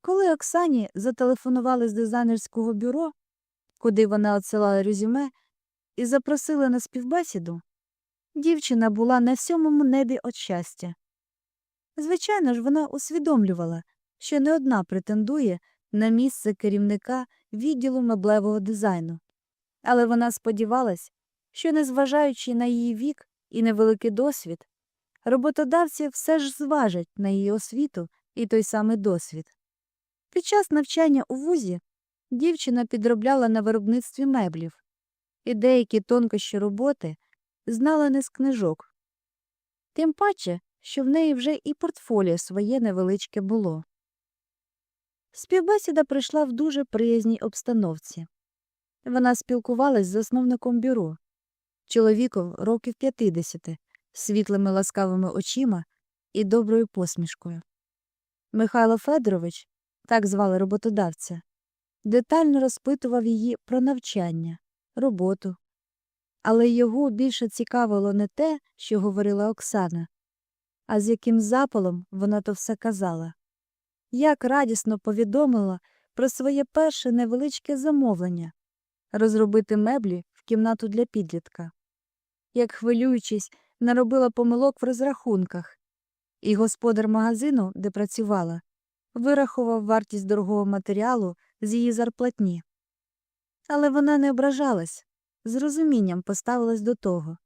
Коли Оксані зателефонували з дизайнерського бюро, куди вона отсилала резюме, і запросили на співбесіду, дівчина була на сьомому небі від щастя. Звичайно ж, вона усвідомлювала, що не одна претендує на місце керівника відділу меблевого дизайну, але вона сподівалась, що, незважаючи на її вік і невеликий досвід, роботодавці все ж зважать на її освіту і той самий досвід. Під час навчання у вузі дівчина підробляла на виробництві меблів, і деякі тонкощі роботи знала не з книжок. Тим паче, що в неї вже і портфоліо своє невеличке було. Співбесіда прийшла в дуже приязній обстановці. Вона спілкувалась з засновником бюро, чоловіком років 50, світлими ласкавими очима і доброю посмішкою. Михайло Федорович, так звали роботодавця, детально розпитував її про навчання, роботу. Але його більше цікавило не те, що говорила Оксана, а з яким запалом вона то все казала. Як радісно повідомила про своє перше невеличке замовлення розробити меблі в кімнату для підлітка. Як хвилюючись, наробила помилок в розрахунках, і господар магазину, де працювала, вирахував вартість дорогого матеріалу з її зарплатні. Але вона не ображалась, з розумінням поставилась до того,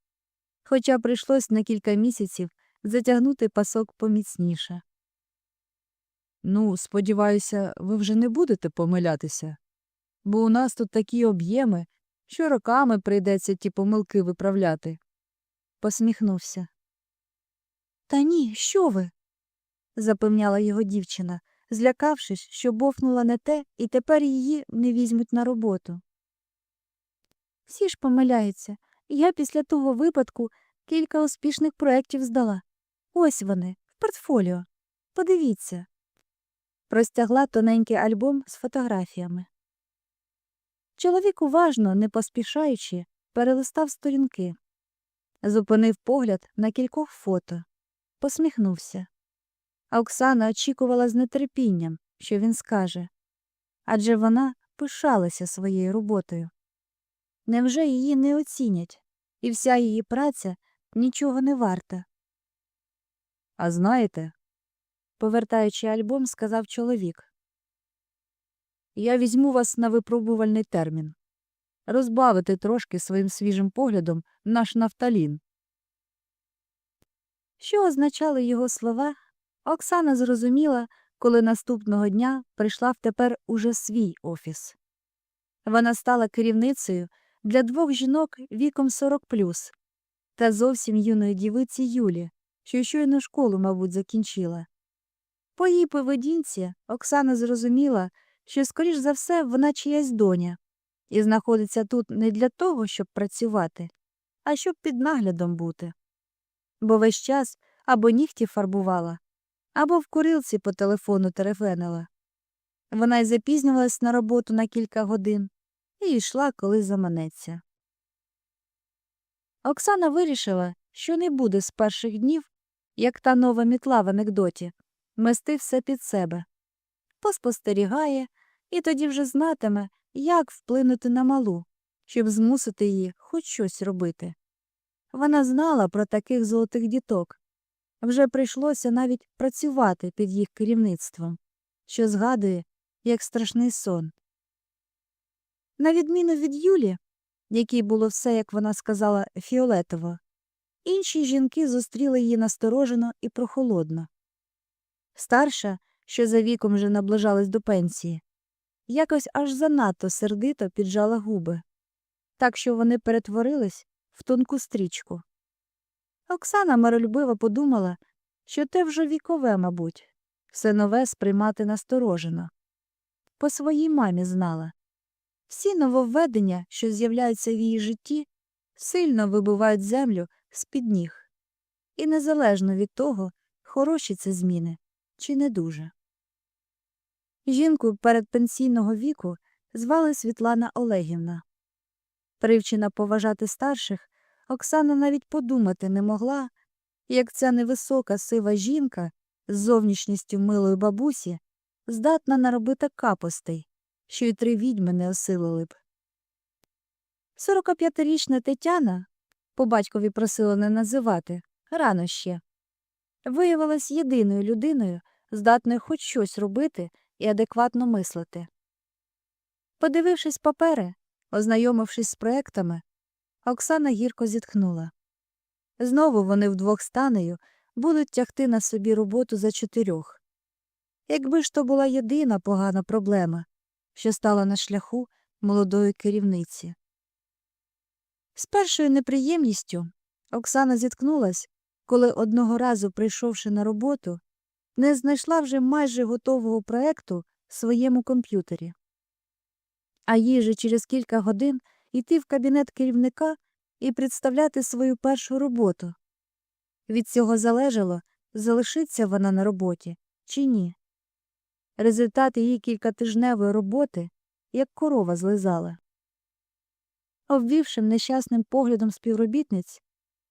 хоча прийшлось на кілька місяців затягнути пасок поміцніше. Ну, сподіваюся, ви вже не будете помилятися, бо у нас тут такі об'єми, що роками прийдеться ті помилки виправляти. Посміхнувся. Та ні, що ви? запевняла його дівчина, злякавшись, що бовкнула не те, і тепер її не візьмуть на роботу. Всі ж помиляються. Я після того випадку кілька успішних проєктів здала. Ось вони, в портфоліо. Подивіться. Простягла тоненький альбом з фотографіями. Чоловік уважно, не поспішаючи, перелистав сторінки, зупинив погляд на кількох фото, посміхнувся. А Оксана очікувала з нетерпінням, що він скаже адже вона пишалася своєю роботою. Невже її не оцінять, і вся її праця нічого не варта? А знаєте, повертаючи альбом, сказав чоловік. я візьму вас на випробувальний термін. Розбавити трошки своїм свіжим поглядом наш нафталін. Що означали його слова, Оксана зрозуміла, коли наступного дня прийшла в тепер уже свій офіс. Вона стала керівницею для двох жінок віком 40 та зовсім юної дівиці Юлі, що щойно школу, мабуть, закінчила. По її поведінці Оксана зрозуміла, що, скоріш за все, вона чиясь доня, і знаходиться тут не для того, щоб працювати, а щоб під наглядом бути. Бо весь час або нігті фарбувала, або в курилці по телефону терефенила. Вона й запізнювалась на роботу на кілька годин і йшла, коли заманеться. Оксана вирішила, що не буде з перших днів, як та нова мітла в анекдоті, мести все під себе. Поспостерігає і тоді вже знатиме, як вплинути на малу, щоб змусити її хоч щось робити. Вона знала про таких золотих діток. Вже прийшлося навіть працювати під їх керівництвом, що згадує, як страшний сон. На відміну від Юлі, якій було все, як вона сказала, фіолетово, інші жінки зустріли її насторожено і прохолодно. Старша, що за віком вже наближалась до пенсії, якось аж занадто сердито піджала губи, так що вони перетворились в тонку стрічку. Оксана миролюбиво подумала, що те вже вікове, мабуть, все нове сприймати насторожено. По своїй мамі знала. Всі нововведення, що з'являються в її житті, сильно вибивають землю з-під ніг. І незалежно від того, хороші це зміни чи не дуже. Жінку передпенсійного віку звали Світлана Олегівна. Привчена поважати старших, Оксана навіть подумати не могла, як ця невисока сива жінка з зовнішністю милої бабусі здатна наробити капостей, що й три відьми не осилили б. 45-річна Тетяна, по батькові просила не називати, рано ще, виявилась єдиною людиною, здатною хоч щось робити і адекватно мислити. Подивившись папери, ознайомившись з проектами, Оксана гірко зітхнула. Знову вони вдвох з Танею будуть тягти на собі роботу за чотирьох. Якби ж то була єдина погана проблема, що стала на шляху молодої керівниці. З першою неприємністю Оксана зіткнулась, коли одного разу, прийшовши на роботу, не знайшла вже майже готового проекту в своєму комп'ютері. А їй же через кілька годин йти в кабінет керівника і представляти свою першу роботу. Від цього залежало, залишиться вона на роботі чи ні. Результат її кількатижневої роботи, як корова злизала. Обвівшим нещасним поглядом співробітниць,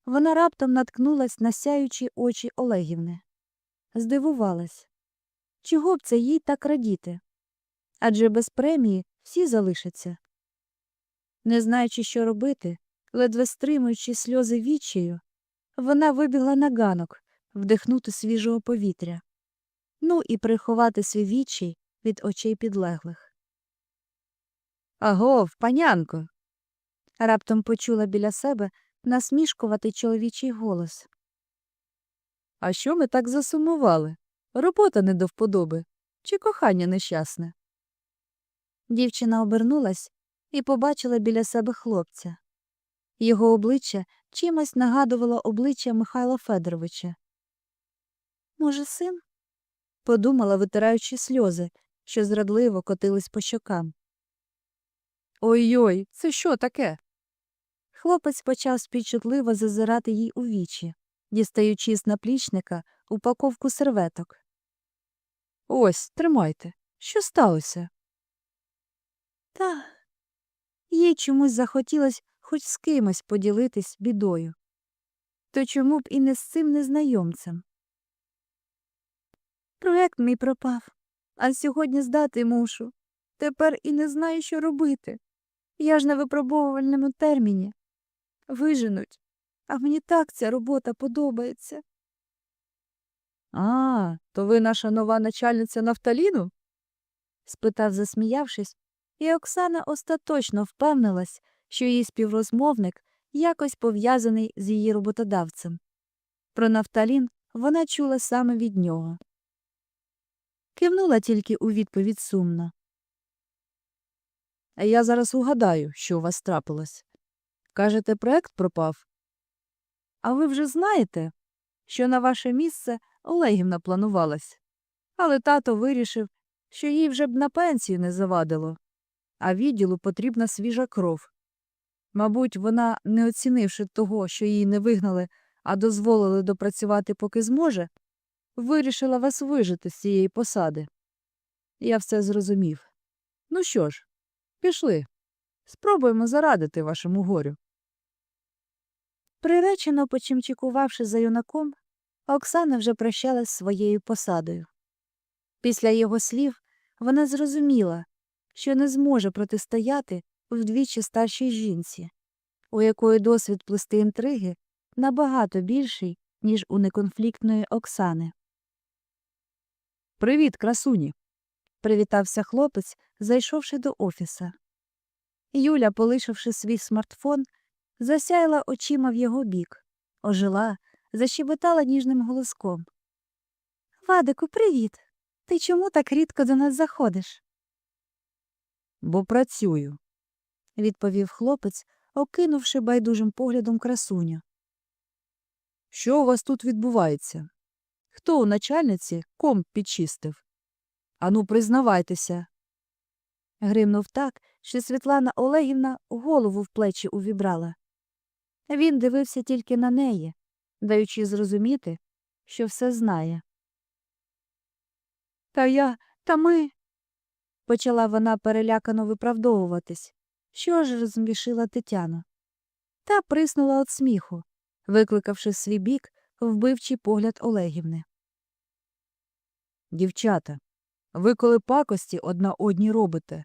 вона раптом наткнулась на сяючі очі Олегівни. Здивувалась. Чого б це їй так радіти? Адже без премії всі залишаться. Не знаючи, що робити, ледве стримуючи сльози відчаю, вона вибігла на ганок вдихнути свіжого повітря, ну і приховати свій відчай від очей підлеглих. Агов, панянко. раптом почула біля себе насмішкуватий чоловічий голос. А що ми так засумували? Робота не до вподоби. Чи кохання нещасне? Дівчина обернулась і побачила біля себе хлопця. Його обличчя чимось нагадувало обличчя Михайла Федоровича. Може, син? подумала, витираючи сльози, що зрадливо котились по щокам. Ой-ой, це що таке? Хлопець почав співчутливо зазирати їй у вічі, дістаючи з наплічника упаковку серветок. Ось, тримайте. Що сталося? Та їй чомусь захотілось хоч з кимось поділитись бідою. То чому б і не з цим незнайомцем? Проект мій пропав, а сьогодні здати мушу. Тепер і не знаю, що робити. Я ж на випробовувальному терміні. Виженуть, а мені так ця робота подобається. А, то ви наша нова начальниця нафталіну? спитав, засміявшись, і Оксана остаточно впевнилась, що її співрозмовник якось пов'язаний з її роботодавцем. Про нафталін вона чула саме від нього. Кивнула тільки у відповідь сумно. Я зараз угадаю, що у вас трапилось. Кажете, проект пропав? А ви вже знаєте, що на ваше місце Олегівна планувалась. Але тато вирішив, що їй вже б на пенсію не завадило, а відділу потрібна свіжа кров. Мабуть, вона, не оцінивши того, що її не вигнали, а дозволили допрацювати, поки зможе, вирішила вас вижити з цієї посади. Я все зрозумів. Ну що ж, пішли. Спробуємо зарадити вашому горю. Приречено почимчикувавши за юнаком, Оксана вже прощалась своєю посадою. Після його слів вона зрозуміла, що не зможе протистояти вдвічі старшій жінці, у якої досвід плести інтриги набагато більший, ніж у неконфліктної Оксани. Привіт, красуні. Привітався хлопець, зайшовши до офіса. Юля, полишивши свій смартфон, засяяла очима в його бік, ожила, защебетала ніжним голоском. Вадику, привіт. Ти чому так рідко до нас заходиш? Бо працюю. відповів хлопець, окинувши байдужим поглядом красуню. Що у вас тут відбувається? Хто у начальниці комп підчистив? Ану, признавайтеся. Гримнув так, що Світлана Олегівна голову в плечі увібрала. Він дивився тільки на неї, даючи зрозуміти, що все знає. Та я, та ми. Почала вона перелякано виправдовуватись. Що ж розмішила Тетяну? Та приснула від сміху, викликавши свій бік вбивчий погляд Олегівни. Дівчата, Ви коли пакості одна одній робите,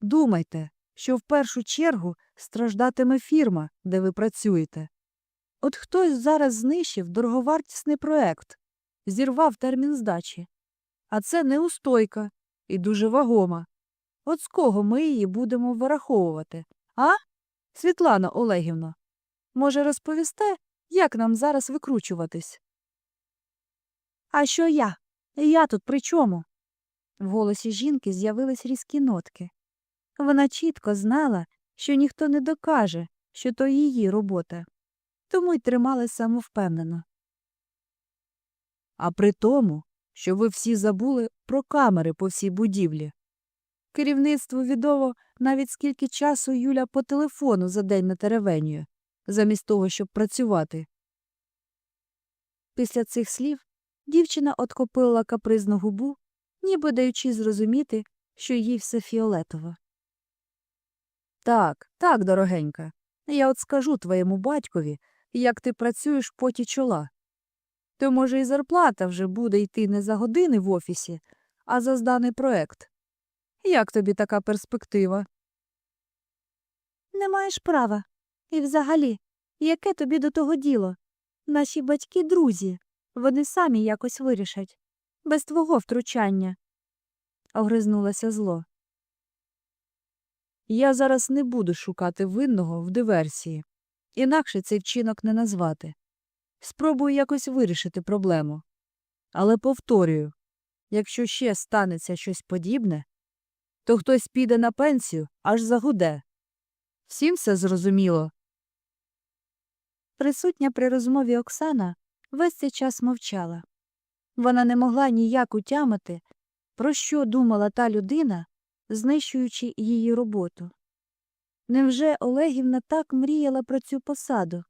думайте, що в першу чергу страждатиме фірма, де ви працюєте. От хтось зараз знищив дороговартісний проект, зірвав термін здачі. А це неустойка і дуже вагома. От з кого ми її будемо вираховувати? А? Світлана Олегівна, може, розповісте, як нам зараз викручуватись? А що я? Я тут при чому? В голосі жінки з'явились різкі нотки. Вона чітко знала, що ніхто не докаже, що то її робота, тому й трималась самовпевнено. А при тому, що ви всі забули про камери по всій будівлі. Керівництву відомо навіть скільки часу Юля по телефону за день на теревенює, замість того, щоб працювати. Після цих слів дівчина откопила капризну губу, ніби даючи зрозуміти, що їй все фіолетово. Так, так, дорогенька. Я от скажу твоєму батькові, як ти працюєш поті чола. То, може, і зарплата вже буде йти не за години в офісі, а за зданий проект. Як тобі така перспектива? Не маєш права. І взагалі, яке тобі до того діло? Наші батьки друзі, вони самі якось вирішать. Без твого втручання. Огризнулася зло. Я зараз не буду шукати винного в диверсії, інакше цей вчинок не назвати. Спробую якось вирішити проблему. Але повторюю якщо ще станеться щось подібне, то хтось піде на пенсію аж загуде. Всім все зрозуміло. Присутня при розмові Оксана весь цей час мовчала. Вона не могла ніяк утямити, про що думала та людина, знищуючи її роботу. Невже Олегівна так мріяла про цю посаду?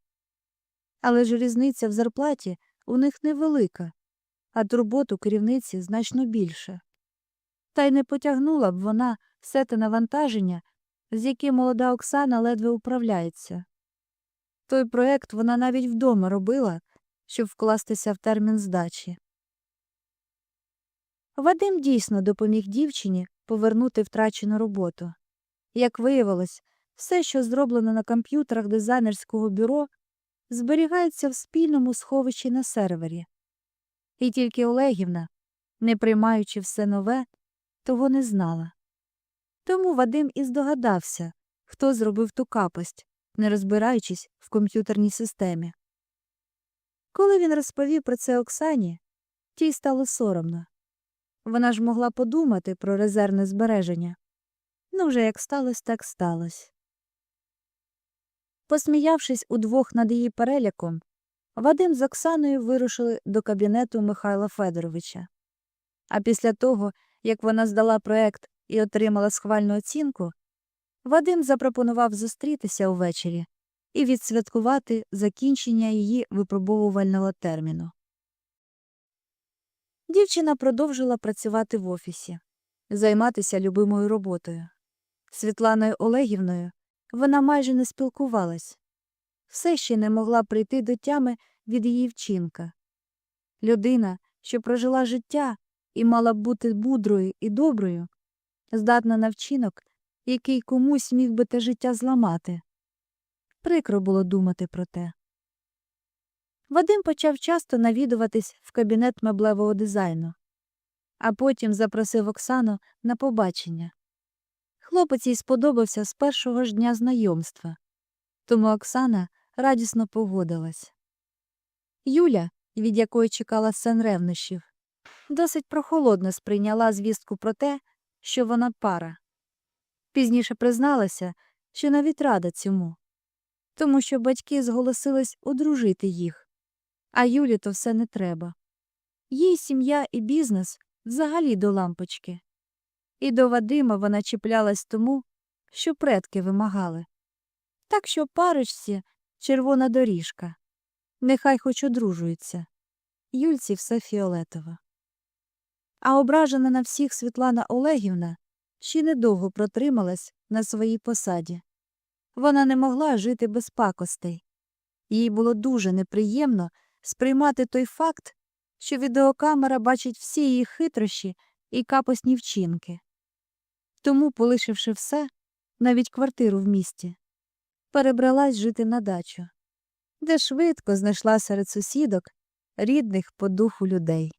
Але ж різниця в зарплаті у них невелика, а турботу керівниці значно більше. Та й не потягнула б вона все те навантаження, з яким молода Оксана ледве управляється. Той проект вона навіть вдома робила, щоб вкластися в термін здачі. Вадим дійсно допоміг дівчині повернути втрачену роботу. Як виявилось, все, що зроблено на комп'ютерах дизайнерського бюро, зберігається в спільному сховищі на сервері. І тільки Олегівна, не приймаючи все нове, того не знала. Тому Вадим і здогадався, хто зробив ту капость, не розбираючись в комп'ютерній системі. Коли він розповів про це Оксані, тій стало соромно. Вона ж могла подумати про резервне збереження. Ну, вже як сталося, так сталося. Посміявшись удвох над її переляком, Вадим з Оксаною вирушили до кабінету Михайла Федоровича. А після того, як вона здала проект і отримала схвальну оцінку, Вадим запропонував зустрітися увечері і відсвяткувати закінчення її випробовувального терміну. Дівчина продовжила працювати в офісі, займатися любимою роботою. Світланою Олегівною вона майже не спілкувалась, все ще не могла прийти до тями від її вчинка. Людина, що прожила життя і мала б бути мудрою і доброю, здатна на вчинок, який комусь міг би те життя зламати. Прикро було думати про те. Вадим почав часто навідуватись в кабінет меблевого дизайну, а потім запросив Оксану на побачення. Хлопець їй сподобався з першого ж дня знайомства, тому Оксана радісно погодилась. Юля, від якої чекала сцен ревнощів, досить прохолодно сприйняла звістку про те, що вона пара. Пізніше призналася, що навіть рада цьому, тому що батьки зголосились одружити їх, а Юлі то все не треба. Їй сім'я і бізнес взагалі до лампочки. І до Вадима вона чіплялась тому, що предки вимагали. Так що парочці червона доріжка. Нехай хоч одружуються. Юльці все фіолетово. А ображена на всіх Світлана Олегівна ще недовго протрималась на своїй посаді. Вона не могла жити без пакостей. Їй було дуже неприємно сприймати той факт, що відеокамера бачить всі її хитрощі і капосні вчинки. Тому, полишивши все, навіть квартиру в місті, перебралась жити на дачу, де швидко знайшла серед сусідок рідних по духу людей.